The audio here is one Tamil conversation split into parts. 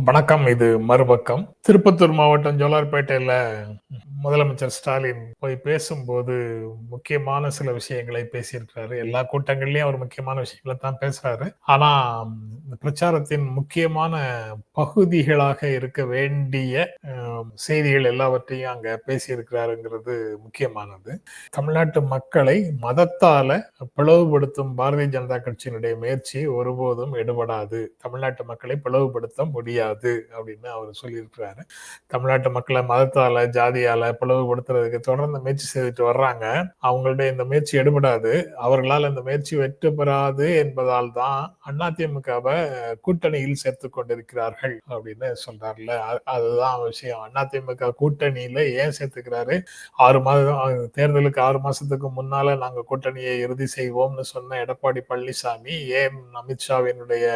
வணக்கம் இது மறுபக்கம். திருப்பத்தூர் மாவட்டம் ஜோலார்பேட்டையில முதலமைச்சர் ஸ்டாலின் போய் பேசும்போது முக்கியமான சில விஷயங்களை பேசியிருக்கிறாரு. எல்லா கூட்டங்கள்லயும் அவர் முக்கியமான விஷயங்களை தான் பேசுறாரு. ஆனா இந்த பிரச்சாரத்தின் முக்கியமான பகுதிகளாக இருக்க வேண்டிய செய்திகள் எல்லாவற்றையும் அங்க பேசியிருக்கிறாருங்கிறது முக்கியமானது. தமிழ்நாட்டு மக்களை மதத்தால பிளவுபடுத்தும் பாரதிய ஜனதா கட்சியினுடைய முயற்சி ஒருபோதும் எடுபடாது. தமிழ்நாட்டு மக்களை பிளவுபடுத்த முடியாது. அப்படின்னு அவர் சொல்லியிருக்கிறாரு. தமிழ்நாட்டு மக்களை மதத்தால ஜாதியால பிளவுபடுத்துறதுக்கு தொடர்ந்து முயற்சி செய்துட்டு வர்றாங்க. அவங்களுடைய இந்த முயற்சி எடுபடாது. அவர்களால் இந்த முயற்சி வெற்றி பெறாது என்பதால் தான் அதிமுகவை கூட்டணியில் சேர்த்து கொண்டிருக்கிறார்கள் அப்படின்னு சொல்றாருல அதுதான் விஷயம். அதிமுக கூட்டணியில ஏன் சேர்த்துக்கிறாரு? ஆறு மாதம் தேர்தலுக்கு ஆறு மாசத்துக்கு முன்னால நாங்க கூட்டணியை இறுதி செய்வோம்னு சொன்ன எடப்பாடி பழனிசாமி ஏன் அமித்ஷாவினுடைய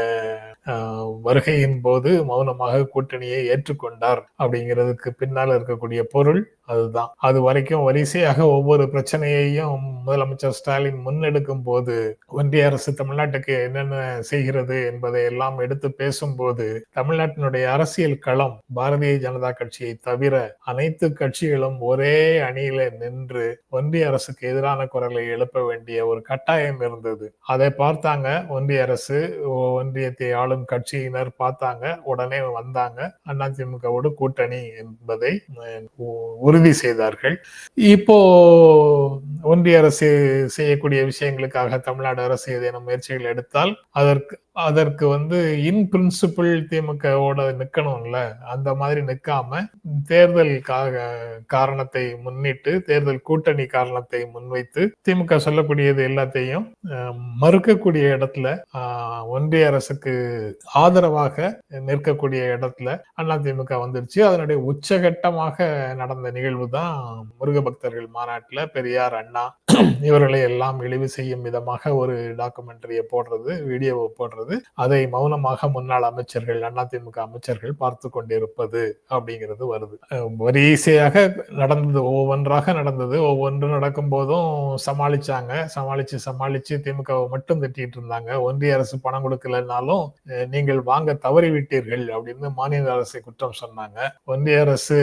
ஆஹ், வருகையின் போது மௌனமாக கூட்டணியை ஏற்றுக்கொண்டார் அப்படிங்கிறதுக்கு பின்னால் இருக்கக்கூடிய பொருள் அதுதான். அது வரைக்கும் வரிசையாக ஒவ்வொரு பிரச்சனையையும் முதலமைச்சர் ஸ்டாலின் முன்னெடுக்கும் போது ஒன்றிய அரசு தமிழ்நாட்டுக்கு என்னென்ன செய்கிறது என்பதை எல்லாம் எடுத்து பேசும்போது தமிழ்நாட்டினுடைய அரசியல் களம் பாரதிய ஜனதா கட்சியை தவிர அனைத்து கட்சிகளும் ஒரே அணியில நின்று ஒன்றிய அரசுக்கு எதிரான குரலை எழுப்ப வேண்டிய ஒரு கட்டாயம் இருந்தது. அதை பார்த்தாங்க ஒன்றிய அரசு ஒன்றியத்தை ஆளும் கட்சியினர் பார்த்தாங்க உடனே வந்தாங்க அதிமுகவோடு கூட்டணி என்பதை உறுதி செய்தார்கள். இப்போ ஒன்றிய அரசு செய்யக்கூடிய விஷயங்களுக்காக தமிழ்நாடு அரசு ஏதேனும் முயற்சிகள் எடுத்தால் அதற்கு அதற்கு வந்து இன் பிரின்சிபிள் திமுகவோட நிக்கணும்ல அந்த மாதிரி நிக்காம தேர்தலுக்காக காரணத்தை முன்னிட்டு தேர்தல் கூட்டணி காரணத்தை முன்வைத்து திமுக சொல்லக்கூடியது எல்லாத்தையும் மறுக்கக்கூடிய இடத்துல ஒன்றிய அரசுக்கு ஆதரவாக நிற்கக்கூடிய இடத்துல அண்ணா திமுக வந்துருச்சு. அதனுடைய உச்சகட்டமாக நடந்த நிகழ்வு தான் முருக பக்தர்கள் பெரியார் அண்ணா இவர்களை எல்லாம் இழிவு செய்யும் விதமாக ஒரு டாக்குமெண்ட்ரியை போடுறது வீடியோவை போடுறது அதை மௌனமாக முன்னாள் அமைச்சர்கள் அதிமுக அமைச்சர்கள் பார்த்து கொண்டிருப்பது அப்படிங்கிறது வருது. வரிசையாக நடந்தது ஒவ்வொன்றாக நடந்தது. ஒவ்வொன்று நடக்கும் போதும் சமாளிச்சாங்க. சமாளிச்சு சமாளிச்சு திமுகவை மட்டும் திட்டிட்டு இருந்தாங்க. ஒன்றிய அரசு பணம் கொடுக்கலனாலும் நீங்கள் வாங்க தவறி விட்டீர்கள் அப்படின்னு மாநில அரசை குற்றம் சொன்னாங்க. ஒன்றிய அரசு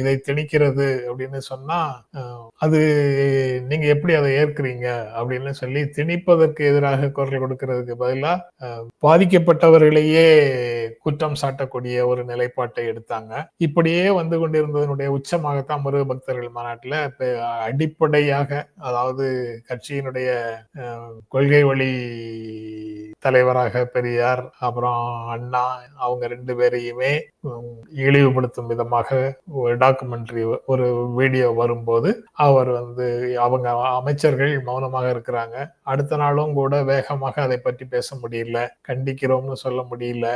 இதை திணிக்கிறது அப்படின்னு சொன்னா அது நீங்க எப்படி அதை ஏற்கிறீங்க அப்படின்னு சொல்லி திணிப்பதற்கு எதிராக குரல் கொடுக்கிறதுக்கு பதிலா பாதிக்கப்பட்டவர்களையே குற்றம் சாட்டக்கூடிய ஒரு நிலைப்பாட்டை எடுத்தாங்க. இப்படியே வந்து கொண்டிருந்ததனுடைய உச்சமாகத்தான் முருக பக்தர்கள் மாநாட்டில் இப்போ அடிப்படையாக அதாவது கட்சியினுடைய கொள்கை வழி தலைவராக பெரியார் அப்புறம் அண்ணா அவங்க ரெண்டு பேரையுமே இழிவுபடுத்தும் விதமாக ஒரு டாக்குமெண்ட்ரி ஒரு வீடியோ வரும்போது அவர் வந்து அவங்க அமைச்சர்கள் மௌனமாக இருக்கிறாங்க. அடுத்த நாளும் கூட வேகமாக அதை பற்றி பேச முடியல கண்டிக்கிறோம்னு சொல்ல முடியல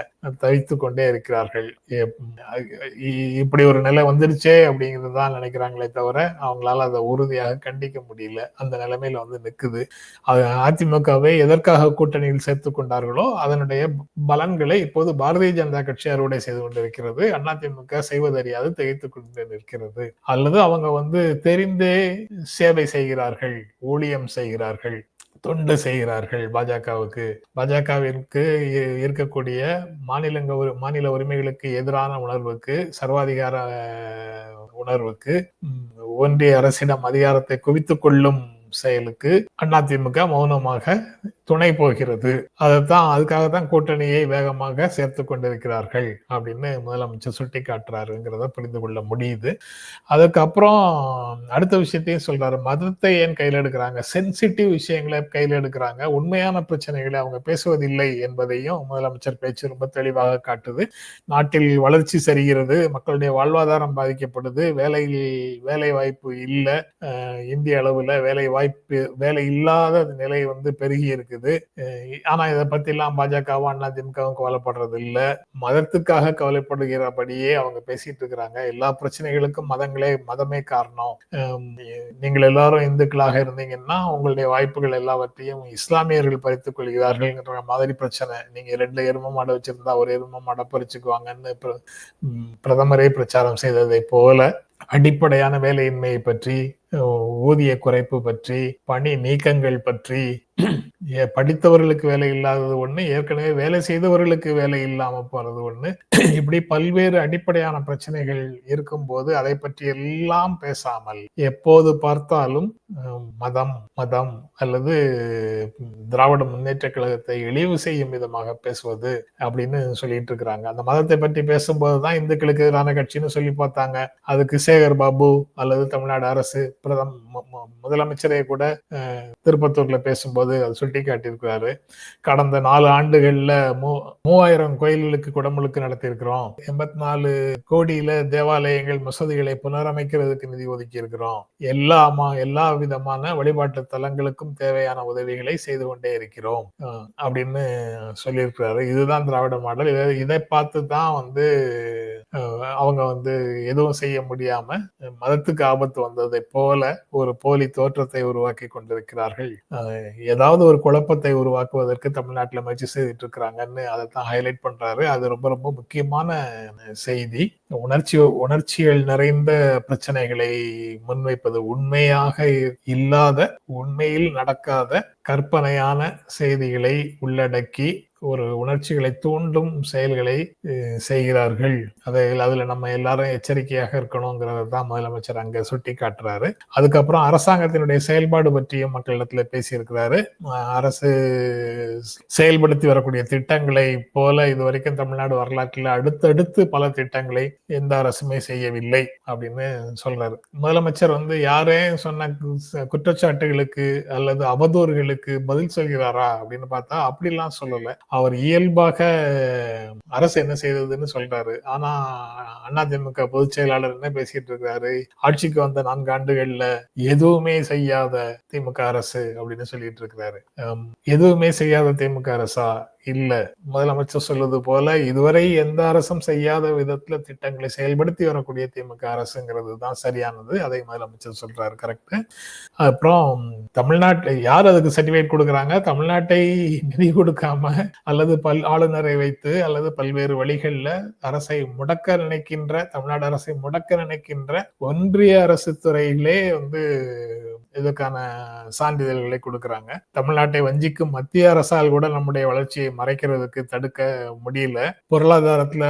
தவித்து கொண்டே இருக்கிறார்கள். இ- இப்படி ஒரு நிலை வந்துருச்சே அப்படிங்கிறது தான் நினைக்கிறாங்களே தவிர அவங்களால அதை உறுதியாக கண்டிக்க முடியல. அந்த நிலைமையில வந்து நிற்குது அது அதிமுகவை எதற்காக கூட்டணியில் சேர்த்து கொண்டார்களோ அதனுடைய பலன்களை இப்போது பாரதிய ஜனதா கட்சி அறுவடை செய்து கொண்டிருக்கிறது. அதிமுக செய்வதறியாது திகைத்துக் கொண்டு நிற்கிறது. அல்லது அவங்க வந்து தெரிந்தே சேவை செய்கிறார்கள் ஊழியம் செய்கிறார்கள் தொண்டு செய்கிறார்கள் பாஜகவுக்கு. பாஜகவிற்கு இருக்கக்கூடிய மாநிலங்க மாநில உரிமைகளுக்கு எதிரான உணர்வுக்கு சர்வாதிகார உணர்வுக்கு ஒன்றிய அரசிடம் அதிகாரத்தை குவித்துக் கொள்ளும் செயலுக்கு அதிமுக மௌனமாக துணை போகிறது. அதைத்தான் அதுக்காக தான் கூட்டணியை வேகமாக சேர்த்து கொண்டிருக்கிறார்கள் அப்படின்னு முதலமைச்சர் சுட்டி காட்டுறாருங்கிறத புரிந்து கொள்ள முடியுது. அதுக்கப்புறம் அடுத்த விஷயத்தையும் சொல்றாரு. மதத்தை ஏன் கையில் எடுக்கிறாங்க? சென்சிட்டிவ் விஷயங்களை கையில் எடுக்கிறாங்க. உண்மையான பிரச்சனைகளை அவங்க பேசுவதில்லை என்பதையும் முதலமைச்சர் பேச்சு ரொம்ப தெளிவாக காட்டுது. நாட்டில் வளர்ச்சி சரிகிறது மக்களுடைய வாழ்வாதாரம் பாதிக்கப்படுது வேலையில் வேலை வாய்ப்பு இல்லை இந்திய அளவில் வேலை வாய்ப்பு வாய்ப்பு வேலை இல்லாத நிலை வந்து பெருகி இருக்குது. ஆனா இதை பத்தி எல்லாம் பாஜகவும் அதிமுகவும் கவலைப்படுறது இல்ல. மதத்துக்காக கவலைப்படுகிறபடியே அவங்க பேசிட்டு இருக்கிறாங்க. எல்லா பிரச்சனைகளுக்கும் மதங்களே மதமே காரணம். நீங்கள் எல்லாரும் இந்துக்களாக இருந்தீங்கன்னா உங்களுடைய வாய்ப்புகள் எல்லாவற்றையும் இஸ்லாமியர்கள் பறித்துக் கொள்கிறார்கள்ங்கிற மாதிரி பிரச்சனை. நீங்க ரெண்டு எரும மாடை வச்சிருந்தா ஒரு எரும மாடை பறிச்சுக்குவாங்கன்னு பிரதமரே பிரச்சாரம் செய்ததை போல அடிப்படையான வேலையின்மையை பற்றி ஊதிய குறைப்பு பற்றி பணி நீக்கங்கள் பற்றி படித்தவர்களுக்கு வேலை இல்லாதது ஒண்ணு ஏற்கனவே வேலை செய்தவர்களுக்கு வேலை இல்லாம போறது ஒண்ணு. இப்படி பல்வேறு அடிப்படையான பிரச்சனைகள் இருக்கும் போது அதை பற்றி எல்லாம் பேசாமல் எப்போது பார்த்தாலும் மதம் மதம் அல்லது திராவிட முன்னேற்ற கழகத்தை இழிவு செய்யும் விதமாக பேசுவது அப்படின்னு சொல்லிட்டு இருக்கிறாங்க. அந்த மதத்தை பற்றி பேசும்போதுதான் இந்துக்களுக்கு எதிரான கட்சின்னு சொல்லி பார்த்தாங்க. அதுக்கு சேகர் பாபு அல்லது தமிழ்நாடு அரசு பிரதம் முதலமைச்சரே கூட திருப்பத்தூர்ல பேசும்போது அது சுட்டி காட்டியிருக்கிறாரு. கடந்த நாலு ஆண்டுகள்ல மூ மூவாயிரம் கோயில்களுக்கு குடமுழுக்கு நடத்தியிருக்கிறோம். எண்பத்தி நாலு கோடியில தேவாலயங்கள் மசூதிகளை புனரமைக்கிறதுக்கு நிதி ஒதுக்கி இருக்கிறோம் எல்லா எல்லா விதமான வழிபாட்டு தலங்களுக்கும் தேவையான உதவிகளை செய்து கொண்டே இருக்கிறோம். அப்படின்னு சொல்லியிருக்கிறாரு. இதுதான் திராவிட மாடல். இதை பார்த்து தான் வந்து அவங்க வந்து எதுவும் செய்ய முடியாம மதத்துக்கு ஆபத்து வந்ததை போல ஒரு போலி தோற்றத்தை உருவாக்கி கொண்டிருக்கிறார்கள். ஏதாவது ஒரு குழப்பத்தை உருவாக்குவதற்கு தமிழ்நாட்டில் முயற்சி செய்துட்டு இருக்கிறாங்கன்னு அதை தான் ஹைலைட் பண்றாரு. அது ரொம்ப ரொம்ப முக்கியமான செய்தி. உணர்ச்சி உணர்ச்சிகள் நிறைந்த பிரச்சனைகளை முன்வைப்பது உண்மையாக இல்லாத உண்மையில் நடக்காத கற்பனையான செய்திகளை உள்ளடக்கி ஒரு உணர்ச்சிகளை தூண்டும் செயல்களை செய்கிறார்கள். அதை அதுல நம்ம எல்லாரும் எச்சரிக்கையாக இருக்கணுங்கிறத தான் முதலமைச்சர் அங்க சுட்டி காட்டுறாரு அதுக்கப்புறம் அரசாங்கத்தினுடைய செயல்பாடு பற்றியும் மக்களிடத்துல பேசியிருக்கிறாரு. அரசு செயல்படுத்தி வரக்கூடிய திட்டங்களை போல இது வரைக்கும் தமிழ்நாடு வரலாற்றில் அடுத்தடுத்து பல திட்டங்களை எந்த அரசுமே செய்யவில்லை அப்படின்னு சொல்றாரு. முதலமைச்சர் வந்து யாரே சொன்ன குற்றச்சாட்டுகளுக்கு அல்லது அவதூறுகளுக்கு பதில் சொல்கிறாரா அப்படின்னு பார்த்தா அப்படிலாம் சொல்லல. அவர் இயல்பாக அரசு என்ன செய்ததுன்னு சொல்றாரு. ஆனா அதிமுக பொதுச் செயலாளர் என்ன பேசிட்டு இருக்காரு? ஆட்சிக்கு வந்த நான்கு ஆண்டுகள்ல எதுவுமே செய்யாத திமுக அரசு அப்படின்னு சொல்லிட்டு இருக்கிறாரு எதுவுமே செய்யாத திமுக அரசா? இல்லை. முதலமைச்சர் சொல்வது போல இதுவரை எந்த அரசும் செய்யாத விதத்துல திட்டங்களை செயல்படுத்தி வரக்கூடிய திமுக அரசுங்கிறது தான் சரியானது. அதை முதலமைச்சர் சொல்றாரு கரெக்ட் அப்புறம் தமிழ்நாட்டு யார் அதுக்கு சர்டிஃபிகேட் கொடுக்குறாங்க? தமிழ்நாட்டை நிதி கொடுக்காம அல்லது பல் ஆளுநரை வைத்து அல்லது பல்வேறு வழிகளில் அரசை முடக்க நினைக்கின்ற தமிழ்நாடு அரசை முடக்க நினைக்கின்ற ஒன்றிய அரசு துறையிலே வந்து இதுக்கான சான்றிதழ்களை கொடுக்குறாங்க. தமிழ்நாட்டை வஞ்சிக்கும் மத்திய அரசால் கூட நம்முடைய வளர்ச்சியை மறைக்கிறதுக்கு தடுக்க முடியல. பொருளாதாரத்துல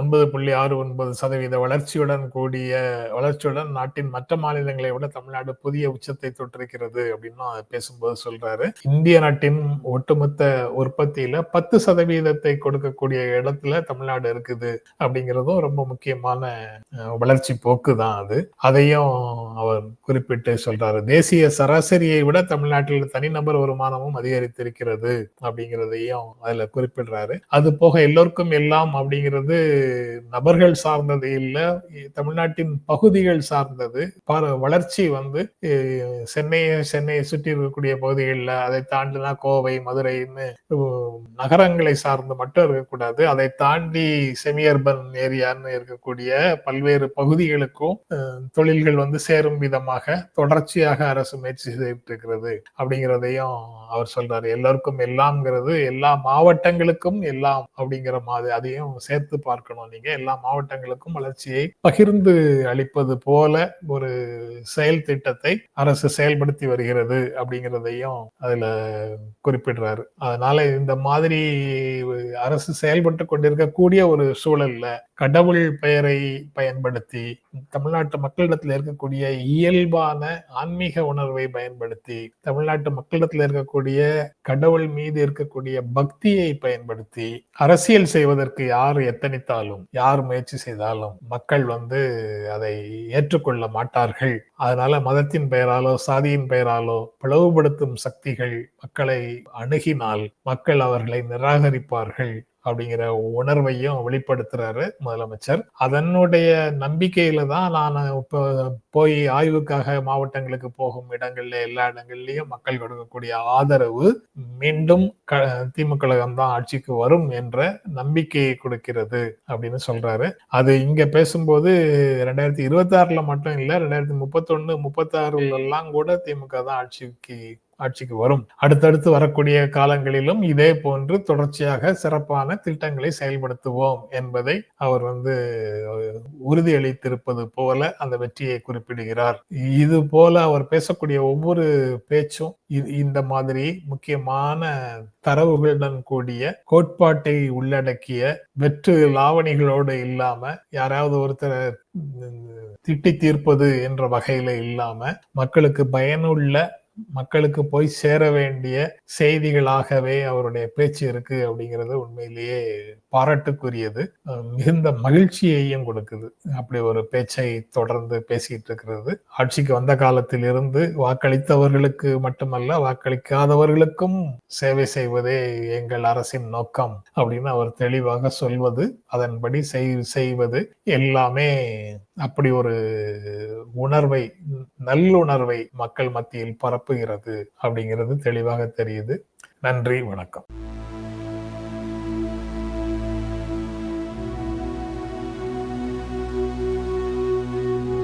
ஒன்பது புள்ளி ஆறு ஒன்பது சதவீத வளர்ச்சியுடன் கூடிய வளர்ச்சியுடன் நாட்டின் மற்ற மாநிலங்களை விட தமிழ்நாடு புதிய உச்சத்தை தொற்றிருக்கிறது அப்படின்னு பேசும்போது சொல்றாரு. இந்திய நாட்டின் ஒட்டுமொத்த உற்பத்தியில பத்து சதவீதத்தை கொடுக்கக்கூடிய இடத்துல தமிழ்நாடு இருக்குது அப்படிங்கிறதும் ரொம்ப முக்கியமான வளர்ச்சி போக்கு தான் அது. அதையும் அவர் குறிப்பிட்டு சொல்றாரு. தேசிய சராசரியை விட தமிழ்நாட்டில் தனிநபர் வருமானமும் அதிகரித்திருக்கிறது அப்படிங்கிறதையும் அதுல குறிப்பிடுறாரு. அது போக எல்லோருக்கும் எல்லாம் அப்படிங்கிறது நபர்கள் சார்ந்தது இல்ல. தமிழ்நாட்டின் பகுதிகள் சார்ந்தது. வளர்ச்சி வந்து சென்னையை சென்னையை சுற்றி இருக்கக்கூடிய பகுதிகளில் அதை தாண்டினா கோவை மதுரைன்னு நகரங்களை சார்ந்து மட்டும் இருக்கக்கூடாது. அதை தாண்டி செமி அர்பன் ஏரியான்னு இருக்கக்கூடிய பல்வேறு பகுதிகளுக்கும் தொழில்கள் வந்து சேரும் விதமாக தொடர்ச்சியாக அரசு முயற்சி செய்துட்டு இருக்கிறது அப்படிங்கிறதையும் அவர் சொல்றாரு. எல்லாருக்கும் எல்லாம்ங்கிறது எல்லாம் மாவட்டங்களுக்கும் எல்லாம் அப்படிங்கிற மாதிரி அதையும் சேர்த்து பார்க்கணும். நீங்க எல்லா மாவட்டங்களுக்கும் வளர்ச்சியை பகிர்ந்து அளிப்பது போல ஒரு செயல் திட்டத்தை அரசு செயல்படுத்தி வருகிறது அப்படிங்கிறதையும் அதுல குறிப்பிடுறாரு. அதனால இந்த மாதிரி அரசு செயல்பட்டு கொண்டிருக்கக்கூடிய ஒரு சூழல்ல கடவுள் பெயரை பயன்படுத்தி தமிழ்நாட்டு மக்களிடத்தில் இருக்கக்கூடிய இயல்பான ஆன்மீக உணர்வை பயன்படுத்தி தமிழ்நாட்டு மக்களிடத்தில் இருக்கக்கூடிய கடவுள் மீது இருக்கக்கூடிய பக்தி சக்தியை பயன்படுத்தி அரசியல் செய்வதற்கு யார் எத்தனித்தாலும் யார் முயற்சி செய்தாலும் மக்கள் வந்து அதை ஏற்றுக்கொள்ள மாட்டார்கள். அதனால மதத்தின் பெயராலோ சாதியின் பெயராலோ பிளவுபடுத்தும் சக்திகள் மக்களை அணுகினால் மக்கள் அவர்களை நிராகரிப்பார்கள். அப்படிங்கிற உணர்வையும் வெளிப்படுத்துறாரு முதலமைச்சர். அதனுடைய நம்பிக்கையில தான் நான் இப்போ போய் ஆய்வுக்காக மாவட்டங்களுக்கு போகும் இடங்கள்ல எல்லா இடங்கள்லயும் மக்கள் கொடுக்கக்கூடிய ஆதரவு மீண்டும் திமுக தான் ஆட்சிக்கு வரும் என்ற நம்பிக்கையை கொடுக்கிறது அப்படின்னு சொல்றாரு. அது இங்க பேசும்போது ரெண்டாயிரத்தி இருபத்தி ஆறுல மட்டும் இல்ல ரெண்டாயிரத்தி முப்பத்தி ஒண்ணு முப்பத்தி ஆறுல எல்லாம் கூட திமுக தான் ஆட்சிக்கு ஆட்சிக்கு வரும். அடுத்தடுத்து வரக்கூடிய காலங்களிலும் இதே போன்று தொடர்ச்சியாக சிறப்பான திட்டங்களை செயல்படுத்துவோம் என்பதை அவர் வந்து உறுதியளித்திருப்பது போல அந்த வெற்றியை குறிப்பிடுகிறார். இது போல அவர் பேசக்கூடிய ஒவ்வொரு பேச்சும் இந்த மாதிரி முக்கியமான தரவுகளுடன் கூடிய கோட்பாட்டை உள்ளடக்கிய வெற்று லாவணிகளோடு இல்லாம யாராவது ஒருத்தர் திட்டி தீர்ப்பது என்ற வகையில இல்லாம மக்களுக்கு பயனுள்ள மக்களுக்கு போய் சேர வேண்டிய செய்திகளாகவே அவருடைய பேச்சு இருக்கு அப்படிங்கிறது உண்மையிலேயே பாராட்டுக்குரியது. மிகுந்த மகிழ்ச்சியையும் கொடுக்குது. அப்படி ஒரு பேச்சை தொடர்ந்து பேசிட்டு இருக்கிறது. ஆட்சிக்கு வந்த காலத்தில் இருந்து வாக்களித்தவர்களுக்கு மட்டுமல்ல வாக்களிக்காதவர்களுக்கும் சேவை செய்வதே எங்கள் அரசின் நோக்கம் அப்படின்னு அவர் தெளிவாக சொல்வது அதன்படி செய்வது எல்லாமே அப்படி ஒரு உணர்வை நல்லுணர்வை மக்கள் மத்தியில் பரப்புகிறது அப்படிங்கிறது தெளிவாக தெரியுது. நன்றி வணக்கம்.